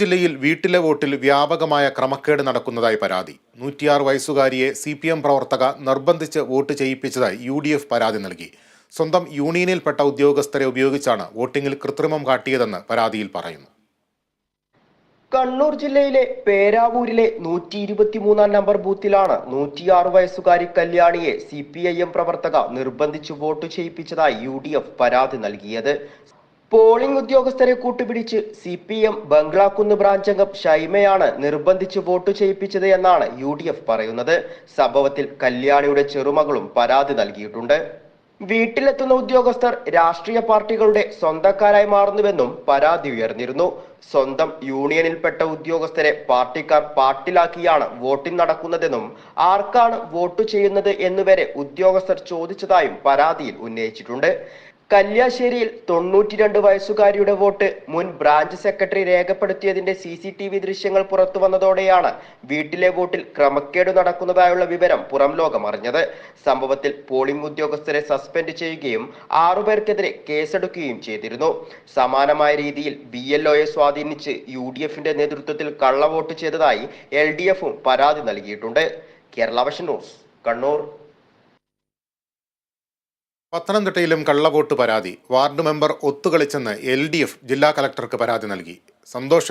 ജില്ലയിൽ വീട്ടിലെ വോട്ടിൽ വ്യാപകമായ ക്രമക്കേട് നടക്കുന്നതായി പരാതി. നൂറ്റിയാറ് വയസ്സുകാരിയെ സി പി എം പ്രവർത്തക നിർബന്ധിച്ച് വോട്ട് ചെയ്യിപ്പിച്ചതായി യു ഡി എഫ് പരാതി നൽകി. സ്വന്തം യൂണിയനിൽപ്പെട്ട ഉദ്യോഗസ്ഥരെ ഉപയോഗിച്ചാണ് വോട്ടിംഗിൽ കൃത്രിമം കാട്ടിയതെന്ന് പരാതിയിൽ പറയുന്നു. കണ്ണൂർ ജില്ലയിലെ പേരാവൂരിലെ നൂറ്റി ഇരുപത്തിമൂന്നാം നമ്പർ ബൂത്തിലാണ് നൂറ്റിയാറ് വയസ്സുകാരി കല്യാണിയെ സി പി ഐ എം പ്രവർത്തക നിർബന്ധിച്ച് വോട്ട് ചെയ്യിപ്പിച്ചതായി യു ഡി എഫ് പരാതി നൽകിയത്. പോളിംഗ് ഉദ്യോഗസ്ഥരെ കൂട്ടുപിടിച്ച് C P M Banglakkunnu branch അംഗം ഷൈമയാണ് നിർബന്ധിച്ച് വോട്ട് ചെയ്യിപ്പിച്ചത് എന്നാണ് യു ഡി എഫ് പറയുന്നത്. സംഭവത്തിൽ കല്യാണിയുടെ ചെറുമകളും പരാതി നൽകിയിട്ടുണ്ട്. വീട്ടിലെത്തുന്ന ഉദ്യോഗസ്ഥർ രാഷ്ട്രീയ പാർട്ടികളുടെ സ്വന്തക്കാരായി മാറുന്നുവെന്നും പരാതി ഉയർന്നിരുന്നു. സ്വന്തം യൂണിയനിൽപ്പെട്ട ഉദ്യോഗസ്ഥരെ പാർട്ടിക്കാർ പാട്ടിലാക്കിയാണ് വോട്ടിംഗ് നടക്കുന്നതെന്നും ആർക്കാണ് വോട്ട് ചെയ്യുന്നത് എന്നുവരെ ഉദ്യോഗസ്ഥർ ചോദിച്ചതായും പരാതിയിൽ ഉന്നയിച്ചിട്ടുണ്ട്. കല്യാശ്ശേരിയിൽ തൊണ്ണൂറ്റിരണ്ട് വയസ്സുകാരിയുടെ വോട്ട് മുൻ ബ്രാഞ്ച് സെക്രട്ടറി രേഖപ്പെടുത്തിയതിന്റെ സി സി ടി വി ദൃശ്യങ്ങൾ പുറത്തു വന്നതോടെയാണ് വീട്ടിലെ വോട്ടിൽ ക്രമക്കേട് നടക്കുന്നതായുള്ള വിവരം പുറം ലോകം അറിഞ്ഞത് സംഭവത്തിൽ പോളിംഗ് ഉദ്യോഗസ്ഥരെ സസ്പെൻഡ് ചെയ്യുകയും ആറുപേർക്കെതിരെ കേസെടുക്കുകയും ചെയ്തിരുന്നു. സമാനമായ രീതിയിൽ ബി എൽ ഒയെ സ്വാധീനിച്ച് യു ഡി എഫിന്റെ നേതൃത്വത്തിൽ കള്ളവോട്ട് ചെയ്തതായി എൽ ഡി എഫും പരാതി നൽകിയിട്ടുണ്ട്. Kerala Vision News Kannur. പത്തനംതിട്ടയിലും കള്ളവോട്ട് പരാതി. വാർഡ് മെമ്പർ ഒത്തുകളിച്ചെന്ന് എൽ ഡി എഫ് ജില്ലാ കലക്ടർക്ക് പരാതി നൽകി. സന്തോഷ്